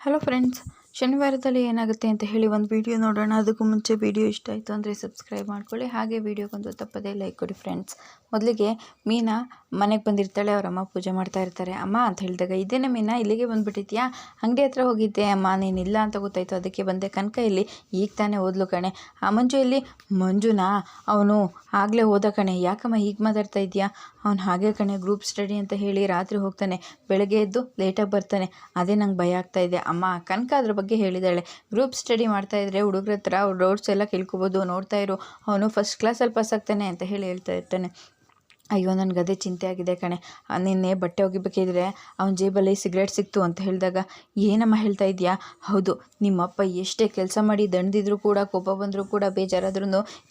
Hello friends ಶನಿವಾರದಲ್ಲಿ ಏನಾಗುತ್ತೆ ಅಂತ ಹೇಳಿ ಒಂದು ವಿಡಿಯೋ ನೋಡೋಣ. ಅದಕ್ಕೂ ಮುಂಚೆ ವಿಡಿಯೋ ಇಷ್ಟ ಆಯಿತು ಅಂದರೆ ಸಬ್ಸ್ಕ್ರೈಬ್ ಮಾಡ್ಕೊಳ್ಳಿ. ಹಾಗೆ ವಿಡಿಯೋಗೊಂದು ತಪ್ಪದೇ ಲೈಕ್ ಕೊಡಿ ಫ್ರೆಂಡ್ಸ್ ಮೊದಲಿಗೆ ಮೀನಾ ಮನೆಗೆ ಬಂದಿರ್ತಾಳೆ, ಅವರ ಅಮ್ಮ ಪೂಜೆ ಮಾಡ್ತಾ ಇರ್ತಾರೆ. ಅಮ್ಮ ಅಂತ ಹೇಳಿದಾಗ, ಇದೇನೇ ಮೀನಾ, ಇಲ್ಲಿಗೆ ಬಂದುಬಿಟ್ಟಿದ್ಯಾ? ಅಂಗಡಿ ಹತ್ರ ಹೋಗಿದ್ದೆ. ಅಮ್ಮ, ನೀನಿಲ್ಲ ಅಂತ ಗೊತ್ತಾಯಿತು. ಅದಕ್ಕೆ ಬಂದೆ. ಕನಕ ಇಲ್ಲಿ ಈಗ ತಾನೇ ಓದ್ಲು ಕಣೆ. ಆ ಮಂಜು ಇಲ್ಲಿ ಮಂಜುನಾ, ಅವನು ಆಗಲೇ ಹೋದ ಕಣೆ. ಯಾಕಮ್ಮ ಹೀಗೆ ಮಾತಾಡ್ತಾ ಇದೆಯಾ? ಅವನು ಹಾಗೆ ಕಣೆ. ಗ್ರೂಪ್ ಸ್ಟಡಿ ಅಂತ ಹೇಳಿ ರಾತ್ರಿ ಹೋಗ್ತಾನೆ. ಬೆಳಗ್ಗೆ ಎದ್ದು ಲೇಟಾಗಿ ಬರ್ತಾನೆ. ಅದೇ ನಂಗೆ ಭಯ ಆಗ್ತಾ ಇದೆ. ಅಮ್ಮ, ಕನಕ ಅದ್ರ ಬಗ್ಗೆ ಹೇಳಿದಾಳೆ ಗ್ರೂಪ್ ಸ್ಟಡಿ ಮಾಡ್ತಾ ಇದ್ರೆ ಹುಡುಗರ ಹತ್ರ ಡೌಟ್ಸ್ ಎಲ್ಲ ಕೇಳ್ಕೊಬೋದು, ನೋಡ್ತಾ ಇರು. ಅವನು ಫಸ್ಟ್ ಕ್ಲಾಸಲ್ಲಿ ಪಾಸ್ ಆಗ್ತಾನೆ ಅಂತ ಹೇಳಿ ಹೇಳ್ತಾ ಇರ್ತಾನೆ. ಅಯ್ಯೋ ನನಗೆ ಅದೇ ಚಿಂತೆ ಆಗಿದೆ ಕಣೆ. ನಿನ್ನೆ ಬಟ್ಟೆ ಒಗಿಬೇಕಿದ್ರೆ ಅವನ ಜೇಬಲ್ಲಿ ಸಿಗರೇಟ್ ಸಿಕ್ತು ಅಂತ ಹೇಳಿದಾಗ, ಏನಮ್ಮ ಹೇಳ್ತಾ ಇದೆಯಾ? ಹೌದು, ನಿಮ್ಮಪ್ಪ ಎಷ್ಟೇ ಕೆಲಸ ಮಾಡಿ ದಣ್ದಿದ್ರು ಕೂಡ, ಕೋಪ ಬಂದರೂ ಕೂಡ ಬೇಜಾರಾದ್ರೂ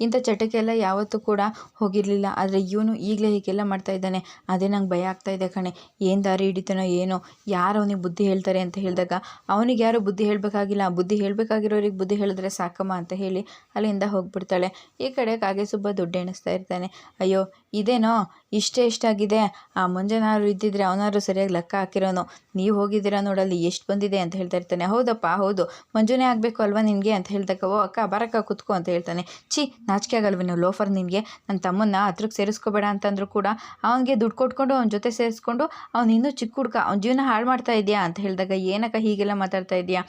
ಇಂಥ ಚಟಕ್ಕೆ ಎಲ್ಲ ಯಾವತ್ತೂ ಕೂಡ ಹೋಗಿರಲಿಲ್ಲ. ಆದರೆ ಇವನು ಈಗಲೇ ಹೀಗೆಲ್ಲ ಮಾಡ್ತಾ ಇದ್ದಾನೆ. ಅದೇ ನಂಗೆ ಭಯ ಆಗ್ತಾ ಇದೆ ಕಣೆ. ಏನು ದಾರಿ ಹಿಡಿತಾನೋ ಏನೋ, ಯಾರು ಅವನಿಗೆ ಬುದ್ಧಿ ಹೇಳ್ತಾರೆ ಅಂತ ಹೇಳಿದಾಗ, ಅವನಿಗೆ ಯಾರು ಬುದ್ಧಿ ಹೇಳಬೇಕಾಗಿಲ್ಲ. ಬುದ್ಧಿ ಹೇಳಬೇಕಾಗಿರೋರಿಗೆ ಬುದ್ಧಿ ಹೇಳಿದ್ರೆ ಸಾಕಮ್ಮ ಅಂತ ಹೇಳಿ ಅಲ್ಲಿಂದ ಹೋಗಿಬಿಡ್ತಾಳೆ. ಈ ಕಡೆ ಕಾಗೆ ಸುಬ್ಬ ದುಡ್ಡು ಎಣಿಸ್ತಾ ಇರ್ತಾನೆ. ಅಯ್ಯೋ ಇದೇನೋ? ಇಷ್ಟೇ ಇಷ್ಟಾಗಿದೆ. ಆ ಮುಂಜಾನಾರು ಇದ್ದಿದ್ರೆ ಅವನಾರು ಸರಿಯಾಗಿ ಲೆಕ್ಕ ಹಾಕಿರೋನು. ನೀವು ಹೋಗಿದ್ದೀರಾ ನೋಡಲ್ಲಿ, ಎಷ್ಟು ಬಂದಿದೆ ಅಂತ ಹೇಳ್ತಾ ಇರ್ತಾನೆ. ಹೌದಪ್ಪ, ಹೌದು. ಮಂಜುನೇ ಆಗಬೇಕು ಅಲ್ವಾ ನಿನಗೆ ಅಂತ ಹೇಳಿದಾಗ, ಓ ಅಕ್ಕ, ಬರಕ್ಕ ಕುತ್ಕೋ ಅಂತ ಹೇಳ್ತಾನೆ. ಛೀ, ನಾಚಿಕೆ ಆಗಲ್ವೇನೋ ಲೋಫರ್ ನಿನಗೆ? ನನ್ನ ತಮ್ಮನ್ನ ಹತ್ರಕ್ಕೆ ಸೇರಿಸ್ಕೋಬೇಡ ಅಂತಂದ್ರೂ ಕೂಡ ಅವನಿಗೆ ದುಡ್ಡು ಕೊಟ್ಕೊಂಡು, ಅವನ ಜೊತೆ ಸೇರಿಸ್ಕೊಂಡು, ಅವ್ನು ಇನ್ನೂ ಚಿಕ್ಕ ಹುಡ್ಕ ಅವ್ನ ಜೀವನ ಹಾಳು ಮಾಡ್ತಾ ಇದೆಯಾ ಅಂತ ಹೇಳಿದಾಗ, ಏನಕ್ಕ ಹೀಗೆಲ್ಲ ಮಾತಾಡ್ತಾ ಇದೆಯಾ?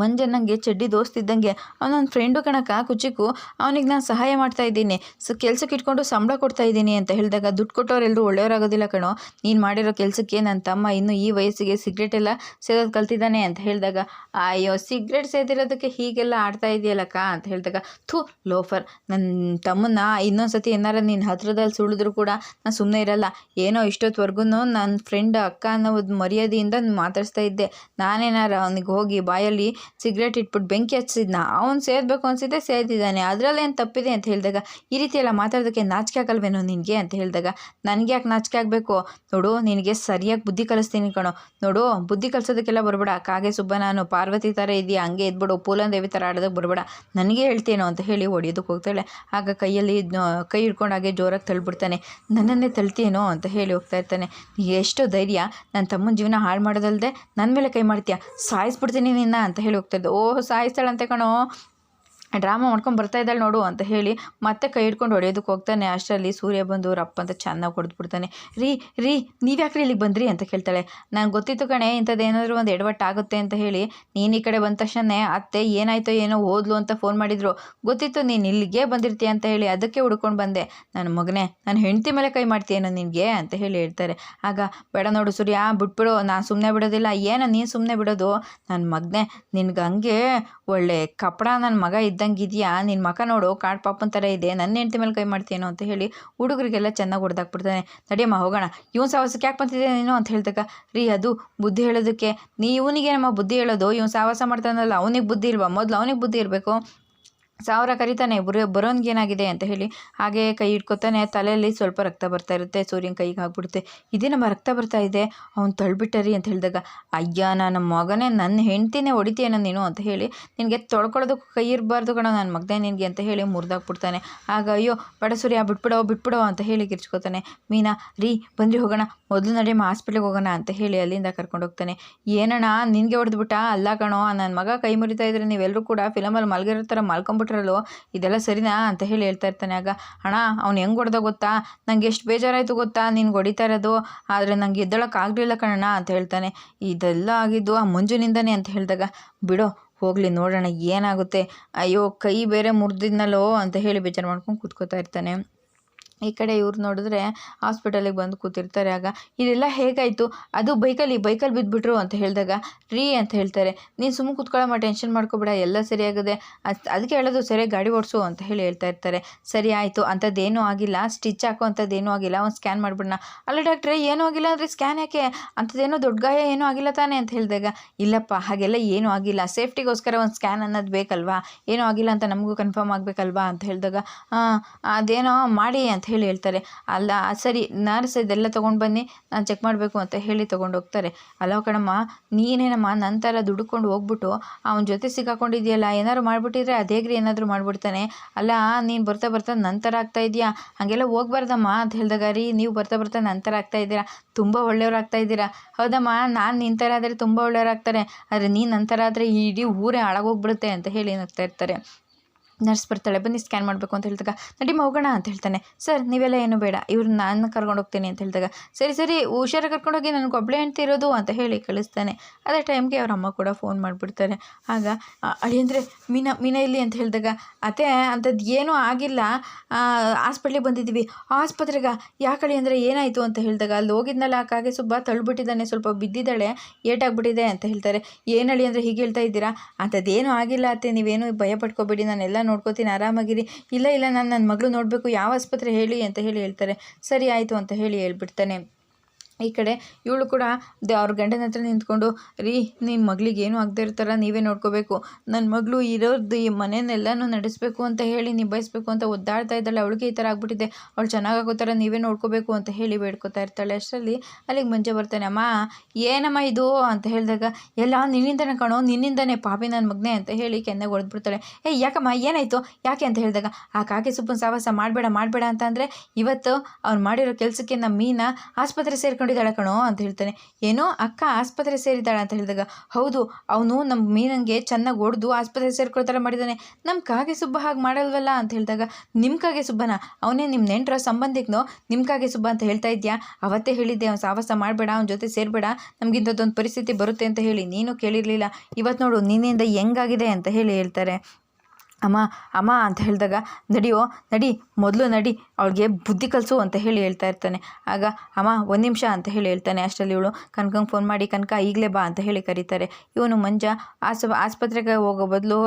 ಮಂಜ ನನಗೆ ಚಡ್ಡಿ ದೋಸ್ತಿದ್ದಂಗೆ ಅವ್ನು ನನ್ನ ಫ್ರೆಂಡು ಕಣಕ್ಕ ಕುಚಿಕು ಅವನಿಗೆ ನಾನು ಸಹಾಯ ಮಾಡ್ತಾ ಇದ್ದೀನಿ. ಸೊ ಕೆಲ್ಸಕ್ಕೆ ಇಟ್ಕೊಂಡು ಸಂಬಳ ಕೊಡ್ತಾ ಇದ್ದೀನಿ ಅಂತ ಹೇಳಿದಾಗ ದುಡ್ಡು ಕೊಟ್ಟವರೆಲ್ಲರೂ ಒಳ್ಳೆಯವರಾಗೋದಿಲ್ಲ ಕಣೋ. ನೀನು ಮಾಡಿರೋ ಕೆಲಸಕ್ಕೆ ನನ್ನ ತಮ್ಮ ಇನ್ನೂ ಈ ವಯಸ್ಸಿಗೆ ಸಿಗ್ರೆಟ್ ಎಲ್ಲ ಸೇದೋದು ಕಲ್ತಿದ್ದಾನೆ ಅಂತ ಹೇಳಿದಾಗ, ಅಯ್ಯೋ, ಸಿಗ್ರೆಟ್ ಸೇದಿರೋದಕ್ಕೆ ಹೀಗೆಲ್ಲ ಆಡ್ತಾ ಇದೆಯಲ್ಲಕ್ಕ ಅಂತ ಹೇಳಿದಾಗ, ಥೂ, ಲೋಫರ್ ನನ್ನ ತಮ್ಮನ್ನ ಇನ್ನೊಂದು ಸತಿ ಏನಾರ ನೀನು ಹತ್ರದಲ್ಲಿ ಸುಳಿದ್ರು ಕೂಡ ನಾನು ಸುಮ್ಮನೆ ಇರಲ್ಲ. ಏನೋ ಇಷ್ಟೊತ್ತವರೆಗೂ ನನ್ನ ಫ್ರೆಂಡ್ ಅಕ್ಕ ಅನ್ನೋ ಒಂದು ಮರ್ಯಾದೆಯಿಂದ ಮಾತಾಡಿಸ್ತಾ ಇದ್ದೆ. ನಾನೇನಾರ ಅವನಿಗೆ ಹೋಗಿ ಬಾಯಲ್ಲಿ ಸಿಗರೇಟ್ ಇಟ್ಬಿಟ್ಟು ಬೆಂಕಿ ಹಚ್ಚಿದ್ನ. ಅವ್ನು ಸೇದಬೇಕು ಅನಿಸಿದ್ದೆ ಸೇದಿದ್ದಾನೆ. ಅದರಲ್ಲೇನು ತಪ್ಪಿದೆ ಅಂತ ಹೇಳಿದಾಗ, ಈ ರೀತಿ ಎಲ್ಲ ಮಾತಾಡೋದಕ್ಕೆ ನಾಚಿಕೆ ಆಗಲ್ವೇನೋ ನಿನಗೆ ಅಂತ ಹೇಳಿದಾಗ, ನನಗೆ ಯಾಕೆ ನಾಚಿಕೆ ಆಗಬೇಕು? ನೋಡು, ನಿನಗೆ ಸರಿಯಾಗಿ ಬುದ್ಧಿ ಕಲಿಸ್ತೀನಿ ಕಣೋ. ನೋಡು, ಬುದ್ಧಿ ಕಲಿಸೋದಕ್ಕೆಲ್ಲ ಬರಬೇಡ. ಕಾಗೆ ಸುಬ್ಬ ನಾನು, ಪಾರ್ವತಿ ಥರ ಇದೆಯಾ ಹಂಗೆ ಇದ್ಬಿಡು. ಪೂಲನ್ ದೇವಿ ಥರ ಆಡೋದಕ್ಕೆ ಬರಬೇಡ. ನನಗೆ ಹೇಳ್ತೇನೋ ಅಂತ ಹೇಳಿ ಹೊಡಿಯೋದಕ್ಕೆ ಹೋಗ್ತಾಳೆ ಆಗ ಕೈಯಲ್ಲಿ ಕೈ ಹಿಡ್ಕೊಂಡು ಹಾಗೆ ಜೋರಾಗಿ ತಳ್ಬಿಡ್ತಾನೆ. ನನ್ನನ್ನೇ ತಳ್ತೀಯೇನೋ ಅಂತ ಹೇಳಿ ಹೋಗ್ತಾ ಇರ್ತಾನೆ. ಎಷ್ಟು ಧೈರ್ಯ. ನನ್ನ ತಮ್ಮನ ಜೀವನ ಹಾಳು ಮಾಡೋದಲ್ಲದೆ ನನ್ನ ಮೇಲೆ ಕೈ ಮಾಡ್ತೀಯ? ಸಾಯಿಸ್ಬಿಡ್ತೀನಿ ನಿನ್ನ ಅಂತ ಹೇಳಿ ಹೋಗ್ತಾ ಇದ್ದೆ ಓಹ್ ಸಾಯಿಸ್ತಾಳಂತೆ ಕಣೋ. ಡ್ರಾಮಾ ಮಾಡ್ಕೊಂಡು ಬರ್ತಾ ಇದ್ದಾಳೆ ನೋಡು ಅಂತ ಹೇಳಿ ಮತ್ತೆ ಕೈ ಹಿಡ್ಕೊಂಡು ಹೊಡೆಯೋದಕ್ಕೆ ಹೋಗ್ತಾನೆ. ಅಷ್ಟರಲ್ಲಿ ಸೂರ್ಯ ಬಂದು ರಪ್ಪ ಅಂತ ಚೆನ್ನಾಗಿ ಹೊಡೆದ್ಬಿಡ್ತಾನೆ. ರೀ ರೀ ನೀವ್ಯಾಕ್ರಿ ಇಲ್ಲಿಗೆ ಬಂದ್ರಿ? ಅಂತ ಕೇಳ್ತಾಳೆ. ನಂಗೆ ಗೊತ್ತಿತ್ತು ಕಣೆ ಇಂಥದ್ದು ಏನಾದರೂ ಒಂದು ಎಡವಟ್ಟು ಆಗುತ್ತೆ ಅಂತ ಹೇಳಿ, ನೀನು ಈ ಕಡೆ ಬಂದ ತಕ್ಷಣ ಅತ್ತೆ ಏನಾಯ್ತೋ ಏನೋ ಓದ್ಲು ಅಂತ ಫೋನ್ ಮಾಡಿದ್ರು. ಗೊತ್ತಿತ್ತು ನೀನು ಇಲ್ಲಿಗೆ ಬಂದಿರ್ತೀಯ ಅಂತ ಹೇಳಿ ಅದಕ್ಕೆ ಹುಡ್ಕೊಂಡು ಬಂದೆ. ನನ್ನ ಮಗನೇ, ನಾನು ಹೆಂಡತಿ ಮೇಲೆ ಕೈ ಮಾಡ್ತೀಯೇನೋ ನಿನಗೆ? ಅಂತ ಹೇಳಿ ಹೇಳ್ತಾರೆ. ಆಗ, ಬೇಡ ನೋಡು ಸೂರ್ಯ, ಬಿಟ್ಬಿಡು, ನಾನು ಸುಮ್ಮನೆ ಬಿಡೋದಿಲ್ಲ. ಏನೋ ನೀನು ಸುಮ್ಮನೆ ಬಿಡೋದು? ನನ್ನ ಮಗನೇ, ನಿನ್ಗೆ ಹಂಗೆ ಒಳ್ಳೆ ಕಪಡ ನನ್ನ ಮಗ ಇದ್ದಂಗೆ ಇದೆಯಾ ನಿನ್ನ ಮಕ ನೋಡು, ಕಾಡು ಪಾಪನ ಥರ ಇದೆ ನನ್ನ ಹೆಂಡತಿ ಮೇಲೆ ಕೈ ಮಾಡ್ತೀಯೋ ಅಂತ ಹೇಳಿ ಹುಡುಗರಿಗೆಲ್ಲ ಚೆನ್ನಾಗಿ ಹೊಡೆದಾಕ್ಬಿಡ್ತಾನೆ. ನಡಿಯಮ್ಮ, ಹೋಗೋಣ. ಇವನ್ ಸಾವಾಸಕ್ಕೆ ಯಾಕೆ ಬಂತಿದ್ದೆ ನೀನು ಅಂತ ಹೇಳ್ದಾಗ, ರೀ, ಅದು ಬುದ್ಧಿ ಹೇಳೋದಕ್ಕೆ. ನೀ ಇವನಿಗೆ ನಮ್ಮ ಬುದ್ಧಿ ಹೇಳೋದು, ಇವನು ಸಾಹಸ ಮಾಡ್ತಾನಲ್ಲ, ಅವನಿಗೆ ಬುದ್ಧಿ ಇಲ್ವಾ? ಮೊದಲು ಅವನಿಗೆ ಬುದ್ಧಿ ಇರಬೇಕು. ಸಾವಿರ ಕರಿತಾನೆ, ಬರೋ ಬರೋನ್ಗೆ ಏನಾಗಿದೆ ಅಂತ ಹೇಳಿ, ಹಾಗೆ ಕೈ ಇಟ್ಕೊತಾನೆ ತಲೆಯಲ್ಲಿ ಸ್ವಲ್ಪ ರಕ್ತ ಬರ್ತಾ ಇರುತ್ತೆ, ಸೂರ್ಯನ ಕೈಗೆ ಆಗ್ಬಿಡುತ್ತೆ. ಇದೇ ನಮ್ಮ ರಕ್ತ ಬರ್ತಾ ಇದೆ, ಅವ್ನು ತಳ್ಬಿಟ್ಟರಿ ಅಂತ ಹೇಳಿದಾಗ, ಅಯ್ಯ, ನನ್ನ ಮಗನೇ ನನ್ನ ಹೆಂಡ್ತಿನೇ ಹೊಡಿತೀಯ ನೀನು? ಅಂತ ಹೇಳಿ, ನಿನಗೆ ತೊಳ್ಕೊಳ್ಳೋದಕ್ಕೆ ಕೈ ಇರಬಾರ್ದು ಕಣೋ ನನ್ನ ಮಗನೇ ನಿನಗೆ ಅಂತ ಹೇಳಿ ಮುರಿದಾಕ್ಬಿಡ್ತಾನೆ. ಆಗ, ಅಯ್ಯೋ, ಬಡ ಸೂರ್ಯ, ಬಿಟ್ಬಿಡೋ ಬಿಟ್ಬಿಡೋ, ಅಂತ ಹೇಳಿ ಕಿರ್ಚ್ಕೋತಾನೆ. ಮೀನಾ, ರೀ, ಬಂದ್ರಿ ಹೋಗೋಣ, ಮೊದಲು ನಡೆಯಮ್ಮ ಹಾಸ್ಪಿಟ್ಲಿಗೆ ಹೋಗೋಣ, ಅಂತ ಹೇಳಿ ಅಲ್ಲಿಂದ ಕರ್ಕೊಂಡು ಹೋಗ್ತಾನೆ. ಏನಣ್ಣ, ನಿನಗೆ ಹೊಡೆದ್ಬಿಟ್ಟ? ಅಲ್ಲ ಕಣೋ ನನ್ನ ಮಗ ಕೈ ಮುರಿತಾ ಇದ್ರೆ ನೀವೆಲ್ಲರೂ ಕೂಡ ಫಿಲಮಲ್ಲಿ ಮಲಗಿರೋ ಥರ ಮಲ್ಕೊಂಬಿಟ್ರಲ್ಲೋ ಇದೆಲ್ಲ ಸರಿನಾ? ಅಂತ ಹೇಳಿ ಹೇಳ್ತಾ ಇರ್ತಾನೆ ಆಗ. ಅಣ್ಣ, ಅವ್ನು ಹೆಂಗೆ ಹೊಡೆದ ಗೊತ್ತಾ? ನಂಗೆ ಎಷ್ಟು ಬೇಜಾರಾಯಿತು ಗೊತ್ತಾ? ನೀನು ಹೊಡಿತಾ ಇರೋದು. ಆದರೆ ನಂಗೆ ಎದ್ದಳಕ್ಕಾಗಲಿಲ್ಲ ಕಣಣ್ಣ, ಅಂತ ಹೇಳ್ತಾನೆ. ಇದೆಲ್ಲ ಆಗಿದ್ದು ಆ ಮಂಜುನಿಂದನೇ ಅಂತ ಹೇಳಿದಾಗ, ಬಿಡೋ, ಹೋಗಲಿ, ನೋಡೋಣ ಏನಾಗುತ್ತೆ. ಅಯ್ಯೋ, ಕೈ ಬೇರೆ ಮುರಿದಿದ್ನಲ್ಲೋ? ಅಂತ ಹೇಳಿ ಬೇಜಾರು ಮಾಡ್ಕೊಂಡು ಕೂತ್ಕೋತಾ ಇರ್ತಾನೆ. ಈ ಕಡೆ ಇವ್ರು ನೋಡಿದ್ರೆ ಹಾಸ್ಪಿಟಲಿಗೆ ಬಂದು ಕೂತಿರ್ತಾರೆ. ಆಗ ಇದೆಲ್ಲ ಹೇಗಾಯಿತು? ಅದು ಬೈಕಲ್ಲಿ ಬೈಕಲ್ಲಿ ಬಿದ್ದುಬಿಟ್ರು ಅಂತ ಹೇಳಿದಾಗ, ರೀ ಅಂತ ಹೇಳ್ತಾರೆ. ನೀನು ಸುಮ್ಮನೆ ಕೂತ್ಕೊಳ್ಳಮ್ಮ ಟೆನ್ಷನ್ ಮಾಡ್ಕೊಬೇಡ, ಎಲ್ಲ ಸರಿಯಾಗಿದೆ, ಅದ್ ಅದಕ್ಕೆ ಹೇಳೋದು ಸರಿಯಾಗಿ ಗಾಡಿ ಓಡಿಸು ಅಂತ ಹೇಳಿ ಹೇಳ್ತಾ ಇರ್ತಾರೆ. ಸರಿ, ಆಯಿತು. ಅಂಥದ್ದೇನೂ ಆಗಿಲ್ಲ. ಸ್ಟಿಚ್ ಹಾಕೋ ಅಂಥದ್ದೇನೂ ಆಗಿಲ್ಲ. ಒಂದು ಸ್ಕ್ಯಾನ್ ಮಾಡಿಬಿಡೋಣ ಅಲ್ಲ ಡಾಕ್ಟ್ರೆ, ಏನೂ ಆಗಿಲ್ಲ ಅಂದರೆ ಸ್ಕ್ಯಾನ್ ಯಾಕೆ? ಅಂಥದ್ದೇನೋ ದೊಡ್ಡ ಗಾಯ ಏನೂ ಆಗಿಲ್ಲ ತಾನೇ ಅಂತ ಹೇಳಿದಾಗ, ಇಲ್ಲಪ್ಪ, ಹಾಗೆಲ್ಲ ಏನೂ ಆಗಿಲ್ಲ. ಸೇಫ್ಟಿಗೋಸ್ಕರ ಒಂದು ಸ್ಕ್ಯಾನ್ ಅನ್ನೋದು ಬೇಕಲ್ವಾ? ಏನೂ ಆಗಿಲ್ಲ ಅಂತ ನಮಗೂ ಕನ್ಫರ್ಮ್ ಆಗಬೇಕಲ್ವಾ? ಅಂತ ಹೇಳಿದಾಗ ಅದೇನೋ ಮಾಡಿ ಅಂತ ಹೇಳಿ ಹೇಳ್ತಾರೆ. ಅಲ್ಲ, ಸರಿ, ನರ್ಸ್ ಇದೆಲ್ಲ ತೊಗೊಂಡು ಬನ್ನಿ, ನಾನು ಚೆಕ್ ಮಾಡಬೇಕು ಅಂತ ಹೇಳಿ ತೊಗೊಂಡು ಹೋಗ್ತಾರೆ. ಅಲ್ಲ ಕಣಮ್ಮ, ನೀನೇನಮ್ಮ ನಂತರ ದುಡ್ಕೊಂಡು ಹೋಗ್ಬಿಟ್ಟು ಅವನ ಜೊತೆ ಸಿಕ್ಕಾಕೊಂಡಿದ್ಯಲ್ಲ, ಏನಾದ್ರು ಮಾಡಿಬಿಟ್ಟಿದ್ರೆ ಅದೇಗ್ರಿ ಏನಾದರೂ ಮಾಡಿಬಿಡ್ತಾನೆ. ಅಲ್ಲ, ನೀನು ಬರ್ತಾ ಬರ್ತಾ ನಂತರ ಆಗ್ತಾ ಇದೆಯಾ? ಹಾಗೆಲ್ಲ ಹೋಗ್ಬಾರ್ದಮ್ಮ ಅಂತ ಹೇಳಿದಾಗ ರೀ ನೀವು ಬರ್ತಾ ಬರ್ತಾ ನಂತರ ಆಗ್ತಾ ಇದ್ದೀರಾ? ತುಂಬ ಒಳ್ಳೆಯವ್ರು ಆಗ್ತಾ ಇದ್ದೀರಾ? ಹೌದಮ್ಮ, ನಾನು ನಿನ್ನ ಥರ ಆದರೆ ತುಂಬ ಒಳ್ಳೆಯವ್ರಾಗ್ತಾರೆ ಆದರೆ ನೀನು ನಂತರ ಆದರೆ ಇಡೀ ಊರೇ ಹಾಳಾಗೋಗ್ಬಿಡುತ್ತೆ ಅಂತ ಹೇಳಿ ನಗ್ತಾ ಇರ್ತಾರೆ. ನರ್ಸ್ ಬರ್ತಾಳೆ, ಬನ್ನಿ ಸ್ಕ್ಯಾನ್ ಮಾಡಬೇಕು ಅಂತ ಹೇಳಿದಾಗ ನಡಿಮ ಹೋಗೋಣ ಅಂತ ಹೇಳ್ತಾನೆ. ಸರ್, ನೀವೆಲ್ಲ ಏನು ಬೇಡ, ಇವ್ರು ನಾನು ಕರ್ಕೊಂಡು ಹೋಗ್ತೀನಿ ಅಂತ ಹೇಳಿದಾಗ, ಸರಿ ಸರಿ, ಹುಷಾರಾಗಿ ಕರ್ಕೊಂಡೋಗಿ ನನಗೆ ಒಬ್ಬಳೇ ಇರೋದು ಅಂತ ಹೇಳಿ ಕಳಿಸ್ತಾನೆ. ಅದೇ ಟೈಮ್ಗೆ ಅವ್ರ ಅಮ್ಮ ಕೂಡ ಫೋನ್ ಮಾಡಿಬಿಡ್ತಾರೆ. ಆಗ ಅಳಿ ಅಂದರೆ ಮೀನಾ ಮೀನಾ ಇಲ್ಲಿ ಅಂತ ಹೇಳಿದಾಗ, ಅತ್ತೆ ಅಂಥದ್ದು ಏನೂ ಆಗಿಲ್ಲ. ಹಾಸ್ಪಿಟ್ಲಿಗೆ ಬಂದಿದ್ದೀವಿ ಆಸ್ಪತ್ರೆಗೆ ಯಾಕಳಿ ಅಂದರೆ ಏನಾಯಿತು? ಅಂತ ಹೇಳಿದಾಗ, ಅಲ್ಲಿ ಹೋಗಿದ್ನಲ್ಲ ಕಾಗೆ ಸುಬ್ಬ ತಳ್ಳಿಬಿಟ್ಟಿದ್ದಾನೆ ಸ್ವಲ್ಪ ಬಿದ್ದಿದ್ದಾಳೆ, ಏಟಾಗ್ಬಿಟ್ಟಿದೆ ಅಂತ ಹೇಳ್ತಾರೆ. ಏನಳಿ ಅಂದರೆ ಹೀಗೆ ಹೇಳ್ತಾ ಇದ್ದೀರಾ? ಅಂಥದ್ದೇನೂ ಆಗಿಲ್ಲ ಅತ್ತೆ, ನೀವೇನು ಭಯ ಪಡ್ಕೋಬೇಡಿ ನಾನೆಲ್ಲ ನೋಡ್ಕೋತೀನಿ, ಆರಾಮಾಗಿರಿ. ಇಲ್ಲ ಇಲ್ಲ, ನಾನು ನನ್ನ ಮಗಳು ನೋಡಬೇಕು, ಯಾವ ಆಸ್ಪತ್ರೆ ಹೇಳಿ ಅಂತ ಹೇಳಿ ಹೇಳ್ತಾರೆ. ಸರಿ, ಆಯಿತು ಅಂತ ಹೇಳಿ ಹೇಳ್ಬಿಡ್ತಾನೆ. ಈ ಕಡೆ ಇವಳು ಕೂಡ ದ ಅವ್ರ ಗಂಡನ ಹತ್ರ ನಿಂತ್ಕೊಂಡು, ರೀ ನಿನ್ನ ಮಗಳಿಗೆ ಏನೂ ಆಗದೆ ಇರ್ತಾರ, ನೀವೇ ನೋಡ್ಕೋಬೇಕು. ನನ್ನ ಮಗಳು ಇರೋದು ಈ ಮನೆಯನ್ನೆಲ್ಲನೂ ನಡೆಸಬೇಕು ಅಂತ ಹೇಳಿ ನಿಭಾಯಿಸ್ಬೇಕು ಅಂತ ಒದ್ದಾಡ್ತಾ ಇದ್ದಾಳೆ. ಅವಳಿಗೆ ಈ ಥರ ಆಗ್ಬಿಟ್ಟಿದೆ. ಅವಳು ಚೆನ್ನಾಗಾಗೋ ಥರ ನೀವೇ ನೋಡ್ಕೋಬೇಕು ಅಂತ ಹೇಳಿ ಬೇಡ್ಕೋತಾ ಇರ್ತಾಳೆ. ಅಷ್ಟರಲ್ಲಿ ಅಲ್ಲಿಗೆ ಮುಂಚೆ ಬರ್ತಾನೆ, ಅಮ್ಮ, ಏನಮ್ಮ ಇದು? ಅಂತ ಹೇಳಿದಾಗ, ಎಲ್ಲ ನಿನ್ನಿಂದನೇ ಕಣೋ, ನಿನ್ನಿಂದನೇ ಪಾಪಿ ನನ್ನ ಮಗನೇ ಅಂತ ಹೇಳಿ ಕೆನ್ನೆಗೆ ಹೊಡೆದ್ಬಿಡ್ತಾಳೆ ಏ ಯಾಕಮ್ಮ, ಏನಾಯಿತು? ಯಾಕೆ? ಅಂತ ಹೇಳಿದಾಗ, ಆ ಕಾಗೆ ಸುಪ್ಪನ ಸಾವಾಸ ಮಾಡಬೇಡ ಮಾಡಬೇಡ ಅಂತ ಅಂದರೆ ಇವತ್ತು ಅವ್ನು ಮಾಡಿರೋ ಕೆಲಸಕ್ಕೆ ನಮ್ಮ ಮೀನ ಆಸ್ಪತ್ರೆ ಸೇರ್ಕೊಂಡಿದ್ದಾಳೆ ಕಣೋ ಅಂತ ಹೇಳ್ತಾನೆ. ಏನೋ ಅಕ್ಕ ಆಸ್ಪತ್ರೆ ಸೇರಿದ್ದಾಳೆ ಅಂತ ಹೇಳಿದಾಗ, ಹೌದು, ಅವನು ನಮ್ಮ ಮೀನಂಗೆ ಚೆನ್ನಾಗಿ ಹೊಡೆದು ಆಸ್ಪತ್ರೆ ಸೇರ್ಕೊಳ್ಳೋ ಥರ ಮಾಡಿದ್ದಾನೆ ನಮ್ಮ ಕಾಗೆ ಸುಬ್ಬ ಹಾಗೆ ಮಾಡಲ್ವಲ್ಲ ಅಂತ ಹೇಳಿದಾಗ ನಿಮ್ಮ ಕಾಗೆ ಸುಬ್ಬನ? ಅವನೇ ನಿಮ್ಮ ನೆಂಟರ ಸಂಬಂಧಿಕನೋ? ನಿಮ್ಮ ಕಾಗೆ ಸುಬ್ಬ ಅಂತ ಹೇಳ್ತಾ ಇದ್ಯಾ? ಅವತ್ತೇ ಹೇಳಿದ್ದೆ, ಅವ್ನು ಸಾವಾಸ ಮಾಡಬೇಡ, ಅವನ ಜೊತೆ ಸೇರಬೇಡ ನಮಗಿಂಥದ್ದೊಂದು ಪರಿಸ್ಥಿತಿ ಬರುತ್ತೆ ಅಂತ ಹೇಳಿ. ನೀನು ಕೇಳಿರಲಿಲ್ಲ. ಇವತ್ತು ನೋಡು, ನಿನ್ನಿಂದ ಹೆಂಗಾಗಿದೆ ಅಂತ ಹೇಳಿ ಹೇಳ್ತಾರೆ. ಅಮ್ಮ ಅಮ್ಮ ಅಂತ ಹೇಳಿದಾಗ, ನಡಿಯೋ, ನಡಿ, ಮೊದಲು ನಡಿ, ಅವಳಿಗೆ ಬುದ್ಧಿ ಕಲಿಸು ಅಂತ ಹೇಳಿ ಹೇಳ್ತಾ ಇರ್ತಾನೆ. ಆಗ, ಅಮ್ಮ, ಒಂದು ನಿಮಿಷ ಅಂತ ಹೇಳಿ ಹೇಳ್ತಾನೆ. ಅಷ್ಟರಲ್ಲಿ ಇವಳು ಕನಕಂಗೆ ಫೋನ್ ಮಾಡಿ ಕನಕ ಈಗಲೇ ಬಾ ಅಂತ ಹೇಳಿ ಕರೀತಾರೆ. ಇವನು ಮಂಜ ಆಸ್ ಆಸ್ಪತ್ರೆಗೆ ಹೋಗೋ ಬದಲು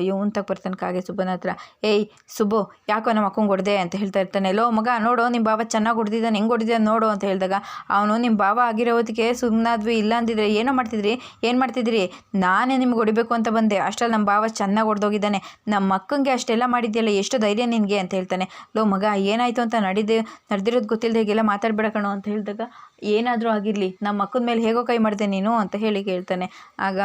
ಇವನ್ ತಗ ಬರ್ತಾನೆ ಕಾಗೆ ಸುಬ್ಬನ ಹತ್ರ. ಏಯ್, ಸುಬ್ಬು, ಯಾಕೋ ನಮ್ಮ ಅಕ್ಕಂಗೆ ಹೊಡೆದೆ? ಅಂತ ಹೇಳ್ತಾ ಇರ್ತಾನೆ. ಲೋ, ಮಗ, ನೋಡು ನಿಮ್ಮ ಬಾವ ಚೆನ್ನಾಗಿ ಹೊಡೆದಿದ್ದಾನೆ ಹೆಂಗೆ ಹೊಡೆದಿದ್ದಾನೆ ನೋಡು ಅಂತ ಹೇಳಿದಾಗ, ಅವನು ನಿಮ್ಮ ಬಾವ ಆಗಿರೋ ಸುಮ್ಮನಾದ್ವಿ ಇಲ್ಲ ಅಂದಿದ್ರೆ ಏನೋ ಮಾಡ್ತಿದ್ರಿ? ಏನು ಮಾಡ್ತಿದ್ರಿ? ನಾನೇ ನಿಮ್ಗೆ ಹೊಡಿಬೇಕು ಅಂತ ಬಂದೆ. ಅಷ್ಟರಲ್ಲಿ ನಮ್ಮ ಬಾವ ಚೆನ್ನಾಗಿ ಹೊಡೆದೋಗಿದ್ದಾನೆ. ನಮ್ಮ ಅಕ್ಕಂಗೆ ಅಷ್ಟೆಲ್ಲ ಮಾಡಿದ್ಯಲ್ಲ, ಎಷ್ಟು ಧೈರ್ಯ ನಿನಗೆ ಅಂತ ಹೇಳ್ತಾನೆ. ಲೋ ಮಗ, ಏನಾಯಿತು ಅಂತ ನಡೆದೇ, ನಡೆದಿರೋದು ಗೊತ್ತಿಲ್ಲದೆ ಹೀಗೆಲ್ಲ ಮಾತಾಡಬೇಡ ಕಣೋ ಅಂತ ಹೇಳಿದಾಗ, ಏನಾದರೂ ಆಗಿರಲಿ, ನಮ್ಮ ಅಕ್ಕನ ಮೇಲೆ ಹೇಗೋ ಕೈ ಮಾಡಿದೆ ನೀನು ಅಂತ ಹೇಳಿ ಕೇಳ್ತಾನೆ. ಆಗ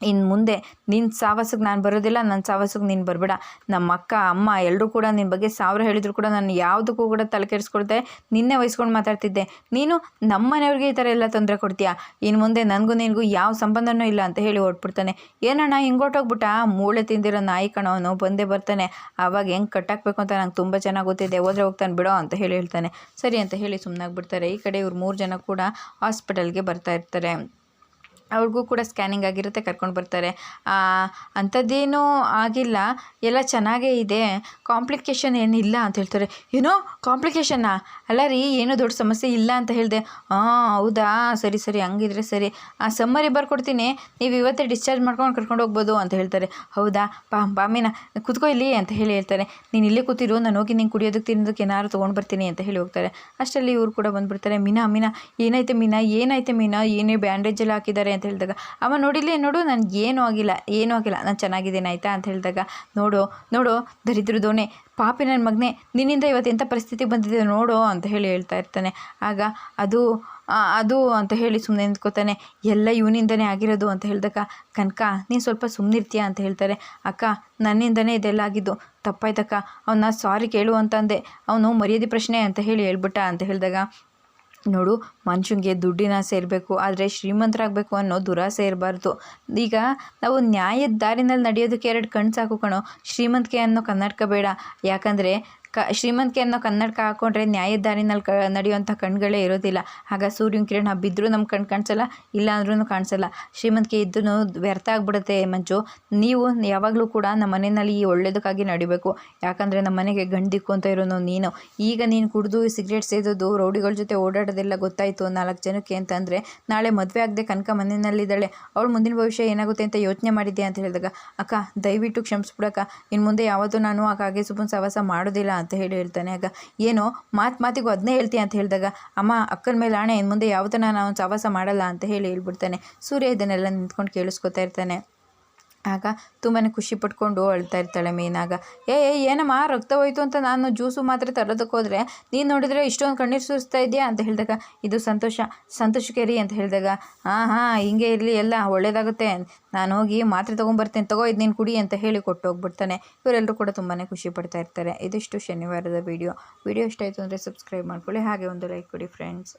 ಇನ್ನು ಮುಂದೆ ನಿನ್ನ ಸಾವಾಸಕ್ಕೆ ನಾನು ಬರೋದಿಲ್ಲ ನನ್ನ ಸಾವಾಸಕ್ಕೆ ನೀನು ಬರಬೇಡ. ನಮ್ಮ ಅಕ್ಕ, ಅಮ್ಮ ಎಲ್ಲರೂ ಕೂಡ ನಿನ್ನ ಬಗ್ಗೆ ಸಾವಿರ ಹೇಳಿದ್ರು ಕೂಡ ನಾನು ಯಾವುದಕ್ಕೂ ಕೂಡ ತಲೆ ಕೆಡಿಸ್ಕೊಳ್ದೆ, ನಿನ್ನೆ ವಹಿಸ್ಕೊಂಡು ಮಾತಾಡ್ತಿದ್ದೆ. ನೀನು ನಮ್ಮ ಮನೆಯವ್ರಿಗೆ ಈ ಥರ ಎಲ್ಲ ತೊಂದರೆ ಕೊಡ್ತೀಯಾ? ಇನ್ನು ಮುಂದೆ ನನಗೂ ನಿನಗೂ ಯಾವ ಸಂಬಂಧನೂ ಇಲ್ಲ ಅಂತ ಹೇಳಿ ಓಡ್ಬಿಡ್ತಾನೆ. ಏನಣ್ಣ ಹಿಂಗೆ ಹೊಟ್ಟೋಗ್ಬಿಟ್ಟ ಮೂಳೆ ತಿಂದಿರೋ ನಾಯಿ ಕಣವನು ಬಂದೇ ಬರ್ತಾನೆ. ಆವಾಗ ಹೆಂಗೆ ಕಟ್ಟಾಕಬೇಕು ಅಂತ ನಂಗೆ ತುಂಬ ಚೆನ್ನಾಗಿ ಗೊತ್ತಿದೆ. ಹೋದ್ರೆ ಹೋಗ್ತಾನೆ, ಬಿಡೋ ಅಂತ ಹೇಳಿ ಹೇಳ್ತಾನೆ. ಸರಿ ಅಂತ ಹೇಳಿ ಸುಮ್ಮನಾಗ್ಬಿಡ್ತಾರೆ ಈ ಕಡೆ ಇವ್ರು ಮೂರು ಜನ ಕೂಡ ಹಾಸ್ಪಿಟಲ್ಗೆ ಬರ್ತಾ ಇರ್ತಾರೆ. ಅವ್ರಿಗೂ ಕೂಡ ಸ್ಕ್ಯಾನಿಂಗ್ ಆಗಿರುತ್ತೆ, ಕರ್ಕೊಂಡು ಬರ್ತಾರೆ. ಅಂಥದ್ದೇನೂ ಆಗಿಲ್ಲ. ಎಲ್ಲ ಚೆನ್ನಾಗೇ ಇದೆ. ಕಾಂಪ್ಲಿಕೇಶನ್ ಏನಿಲ್ಲ ಅಂತ ಹೇಳ್ತಾರೆ. ಏನೋ ಕಾಂಪ್ಲಿಕೇಶನ್ನಾ ಅಲ್ಲ ರೀ, ಏನೂ ದೊಡ್ಡ ಸಮಸ್ಯೆ ಇಲ್ಲ ಅಂತ ಹೇಳಿದೆ. ಹಾಂ ಹೌದಾ? ಸರಿ ಸರಿ, ಹಂಗಿದ್ರೆ ಸರಿ. ಆ, ಸಮ್ಮರಿ ಬರ್ಕೊಡ್ತೀನಿ ನೀವು ಇವತ್ತೇ ಡಿಸ್ಚಾರ್ಜ್ ಮಾಡ್ಕೊಂಡು ಕರ್ಕೊಂಡು ಹೋಗ್ಬೋದು ಅಂತ ಹೇಳ್ತಾರೆ. ಹೌದಾ? ಬಾ ಬಾಮಿನ, ಕುತ್ಕೋ ಇಲ್ಲಿ ಅಂತ ಹೇಳಿ ಹೇಳ್ತಾರೆ. ನೀನು ಇಲ್ಲೇ ಕೂತಿರು, ನಾನು ಹೋಗಿ ನೀನು ಕುಡಿಯೋದಕ್ಕೆ ತಿನ್ನೋದಕ್ಕೆ ಏನಾದ್ರು ತೊಗೊಂಡು ಬರ್ತೀನಿ ಅಂತ ಹೇಳಿ ಹೋಗ್ತಾರೆ. ಅಷ್ಟರಲ್ಲಿ ಇವರು ಕೂಡ ಬಂದುಬಿಡ್ತಾರೆ. ಮೀನಾ ಮೀನಾ ಏನಾಯ್ತು ಮೀನಾ? ಏನಾಯ್ತು ಮೀನಾ? ಏನೇ ಬ್ಯಾಂಡೇಜ್ ಎಲ್ಲ ಹಾಕಿದ್ದಾರೆ ಅಂತ ಹೇಳಿದಾಗ, ಅಮ್ಮ ನೋಡಿಲಿ ನೋಡು ನನಗೆ ಏನೂ ಆಗಿಲ್ಲ ಏನೂ ಆಗಿಲ್ಲ, ನಾನು ಚೆನ್ನಾಗಿದ್ದೇನೆ, ಆಯಿತಾ? ಅಂತ ಹೇಳಿದಾಗ, ನೋಡು ನೋಡು, ದರಿದ್ರ ದೋಣೆ, ಪಾಪಿ ನನ್ನ ಮಗನೇ, ನಿನ್ನಿಂದ ಇವತ್ತು ಎಂಥ ಪರಿಸ್ಥಿತಿ ಬಂದಿದೆ ನೋಡು, ಅಂತ ಹೇಳಿ ಹೇಳ್ತಾ ಇರ್ತಾನೆ. ಆಗ ಅದು ಅದು ಅಂತ ಹೇಳಿ ಸುಮ್ಮನೆ ನಿಂತ್ಕೋತಾನೆ. ಎಲ್ಲ ಇವನಿಂದನೇ ಆಗಿರೋದು ಅಂತ ಹೇಳಿದಾಗ, ಕನಕ, ನೀನು ಸ್ವಲ್ಪ ಸುಮ್ಮನಿರ್ತೀಯ ಅಂತ ಹೇಳ್ತಾರೆ. ಅಕ್ಕ, ನನ್ನಿಂದನೇ ಇದೆಲ್ಲ ಆಗಿದ್ದು, ತಪ್ಪಾಯ್ತಕ್ಕ ಅವನ್ನ ಸಾರಿ ಕೇಳು ಅಂತಂದೆ ಅವನು ಮರ್ಯಾದೆ ಪ್ರಶ್ನೆ ಅಂತ ಹೇಳಿ ಹೇಳ್ಬಿಟ್ಟ ಅಂತ ಹೇಳಿದಾಗ ನೋಡು ಮನುಷ್ಯನಿಗೆ ದುಡ್ಡಿನ ಸೇರಬೇಕು, ಆದರೆ ಶ್ರೀಮಂತರಾಗಬೇಕು ಅನ್ನೋ ದುರಾಸೆ ಇರಬಾರ್ದು. ಈಗ ನಾವು ನ್ಯಾಯದ ದಾರಿನಲ್ಲಿ ನಡೆಯೋದಕ್ಕೆ ಎರಡು ಕಣ್ಣು ಸಾಕು ಕಣೋ, ಶ್ರೀಮಂತಿಕೆ ಅನ್ನೋ ಕನ್ನಡಕ ಬೇಡ. ಯಾಕಂದರೆ ಕ ಶ್ರೀಮಂತಿಕೆ ಅನ್ನೋ ಕನ್ನಡಕ ಹಾಕ್ಕೊಂಡ್ರೆ ನ್ಯಾಯದ ದಾರಿನಲ್ಲಿ ಕ ನಡೆಯುವಂಥ ಕಣ್ಗಳೇ ಇರೋದಿಲ್ಲ. ಆಗ ಸೂರ್ಯನ ಕಿರಣ ಬಿದ್ದರೂ ನಮ್ಮ ಕಣ್ಣು ಕಾಣಿಸಲ್ಲ, ಇಲ್ಲ ಅಂದ್ರೂ ಕಾಣಿಸಲ್ಲ. ಶ್ರೀಮಂತಿಕೆ ಇದ್ದೂ ವ್ಯರ್ಥ ಆಗಿಬಿಡುತ್ತೆ ಮಂಜು. ನೀವು ಯಾವಾಗಲೂ ಕೂಡ ನಮ್ಮ ಮನೆಯಲ್ಲಿ ಈ ಒಳ್ಳೇದಕ್ಕಾಗಿ ನಡಿಬೇಕು. ಯಾಕಂದರೆ ನಮ್ಮ ಮನೆಗೆ ಗಂಡಿಕ್ಕು ಅಂತ ಇರೋನು ನೀನು. ಈಗ ನೀನು ಕುಡಿದು ಸಿಗರೇಟ್ ಸೇದೋದು, ರೌಡಿಗಳ ಜೊತೆ ಓಡಾಡೋದೆಲ್ಲ ಗೊತ್ತಾಯಿತು ನಾಲ್ಕು ಜನಕ್ಕೆ ಅಂತಂದರೆ ನಾಳೆ ಮದುವೆ ಆಗದೆ ಕನಕ ಮನೆಯಲ್ಲಿದ್ದಾಳೆ. ಅವಳು ಮುಂದಿನ ಭವಿಷ್ಯ ಏನಾಗುತ್ತೆ ಅಂತ ಯೋಚನೆ ಮಾಡಿದ್ದೆ ಅಂತ ಹೇಳಿದಾಗ, ಅಕ್ಕ, ದಯವಿಟ್ಟು ಕ್ಷಮಿಸ್ಬಿಡಕ್ಕ. ಇನ್ನು ಮುಂದೆ ಯಾವತ್ತೂ ನಾನು ಆ ಕಾಗೆ ಸುಬ್ಬನ ಸವಾಸ ಮಾಡೋದಿಲ್ಲ ಅಂತ. ಹೇಳಿ ಹೇಳ್ತಾನೆ. ಆಗ ಏನೋ, ಮಾತು ಮಾತಿಗೂ ಅದನ್ನೇ ಹೇಳ್ತೀಯ ಅಂತ ಹೇಳಿದಾಗ, ಅಮ್ಮ, ಅಕ್ಕನ ಮೇಲೆ ಆಣೆ ಇನ್ನು ಮುಂದೆ ಯಾವತ್ತೂ ನಾನು ಸವಾಸ ಮಾಡಲ್ಲ ಅಂತ ಹೇಳಿ ಹೇಳ್ಬಿಡ್ತಾನೆ. ಸೂರ್ಯ ಇದನ್ನೆಲ್ಲ ನಿಂತ್ಕೊಂಡು ಕೇಳಿಸ್ಕೊತಾ ಇರ್ತಾನೆ. ಆಗ ತುಂಬಾ ಖುಷಿ ಪಟ್ಕೊಂಡು ಅಳ್ತಾ ಇರ್ತಾಳೆ ಮೀನಾಗ. ಏ ಏ, ಏನಮ್ಮ, ರಕ್ತ ಹೋಯ್ತು ಅಂತ ನಾನು ಜ್ಯೂಸು ಮಾತ್ರೆ ತರೋದಕ್ಕೆ ಹೋದರೆ ನೀನು ನೋಡಿದರೆ ಇಷ್ಟೊಂದು ಕಣ್ಣೀರು ಸುರಿಸ್ತಾ ಇದೆಯಾ? ಅಂತ ಹೇಳಿದಾಗ, ಇದು ಸಂತೋಷ ಸಂತೋಷಕ್ಕೆ ರೀ ಅಂತ ಹೇಳಿದಾಗ, ಹಾಂ ಹಾಂ, ಹಿಂಗೆ ಇರಲಿ ಎಲ್ಲ, ಒಳ್ಳೇದಾಗುತ್ತೆ. ನಾನು ಹೋಗಿ ಮಾತ್ರೆ ತೊಗೊಂಬರ್ತೇನೆ, ತಗೋ, ಇದು ನೀನು ಕುಡಿ, ಅಂತ ಹೇಳಿ ಕೊಟ್ಟು ಹೋಗ್ಬಿಡ್ತಾನೆ ಇವರೆಲ್ಲರೂ ಕೂಡ ತುಂಬಾ ಖುಷಿ ಪಡ್ತಾ ಇರ್ತಾರೆ. ಇದಿಷ್ಟು ಶನಿವಾರದ ವಿಡಿಯೋ. ವಿಡಿಯೋ ಇಷ್ಟ ಆಯಿತು ಅಂದರೆ ಸಬ್ಸ್ಕ್ರೈಬ್ ಮಾಡ್ಕೊಳ್ಳಿ. ಹಾಗೆ ಒಂದು ಲೈಕ್ ಕೊಡಿ ಫ್ರೆಂಡ್ಸ್